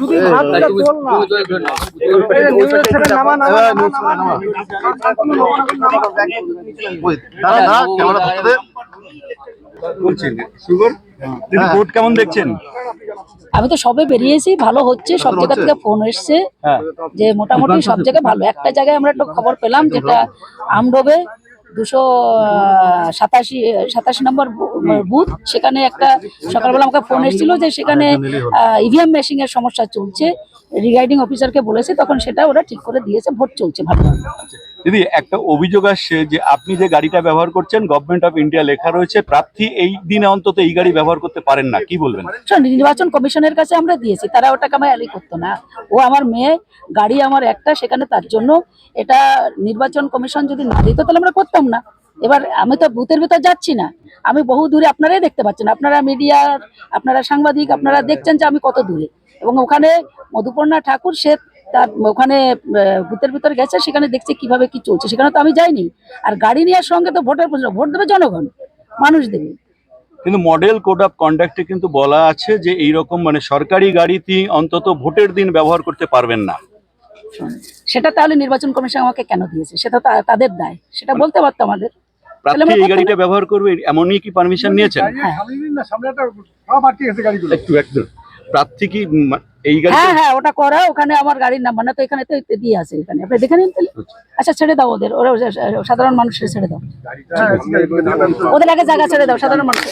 তোল না নামা নামা নামা ক্যামেরা ধরতে বলছেন সুগর দিদি ভোট কেমন দেখছেন আমি তো সবে বেরিয়েছি ভালো হচ্ছে সব জায়গা থেকে ফোন এসছে হ্যাঁ যে মোটামুটি সব জায়গায় ভালো একটা জায়গায় আমরা একটা খবর পেলাম যেটা আমডোবে দুশো সাতাশি সাতাশি নম্বর বুথ সেখানে একটা সকালবেলা আমাকে ফোন এসেছিল যে সেখানে ইভিএম মেশিং এর সমস্যা চলছে। রিগাইডিং অফিসারকে বলেছে তখন সেটা ওরা ঠিক করে দিয়েছে ভোট চলছে ভালো। দিদি, একটা অভিযোগ আসছে যে আপনি যে গাড়িটা ব্যবহার করছেন গভর্নমেন্ট অফ ইন্ডিয়া লেখা রয়েছে, প্রার্থী এই দিনে অন্তত এই গাড়ি ব্যবহার করতে পারেন না। কি বলবেন? নির্বাচন কমিশনের কাছে আমরা দিয়েছি, তারা ওটাকে আমার অ্যালি করতো না। ও আমার মেয়ে, গাড়ি আমার একটা, সেখানে তার জন্য এটা নির্বাচন কমিশন যদি না দিত, তাহলে আমরা করতাম না। এবার আমি তো বুথের ভিতর যাচ্ছি না। আমি বহু দূরে আপনারাই দেখতে পাচ্ছেন, আপনারা মিডিয়ার আপনারা সাংবাদিক, আপনারা দেখছেন যে আমি কত দূরে। এবং ওখানে মধুপর্ণা ঠাকুর, সে তার ওখানে বুথের ভিতর গেছে সেখানে দেখছে কীভাবে কি চলছে। সেখানে তো আমি যাইনি। আর গাড়ি নেওয়ার সঙ্গে তো ভোটের প্রশ্ন ভোট দেবে জনগণ মানুষ দেবে। কিন্তু মডেল কোড অফ কন্ডাক্টে কিন্তু বলা আছে যে এই রকম মানে সরকারি গাড়িটি অন্তত ভোটের দিন ব্যবহার করতে পারবেন না। সেটা তাহলে নির্বাচন কমিশন আমাকে কেন দিয়েছে? সেটা তা- তাদের দায়। সেটা বলতে পারতো আমাদের। তাহলে প্রার্থী এই গাড়িটা ব্যবহার করবে এমনই কি পারমিশন নিয়েছেন? হ্যাঁ। একটু একটু প্রার্থী কি এই গাড়ি হ্যাঁ হ্যাঁ ওটা করা ওখানে আমার গাড়ির নাম্বার না তো এখানে তো দিয়ে আছে এখানে। আপনি দেখে নিন তাহলে। আচ্ছা। ছেড়ে দাও ওদের। ওরা সাধারণ মানুষের ছেড়ে দাও। ওদের আগে জায়গা ছেড়ে দাও সাধারণ মানুষের।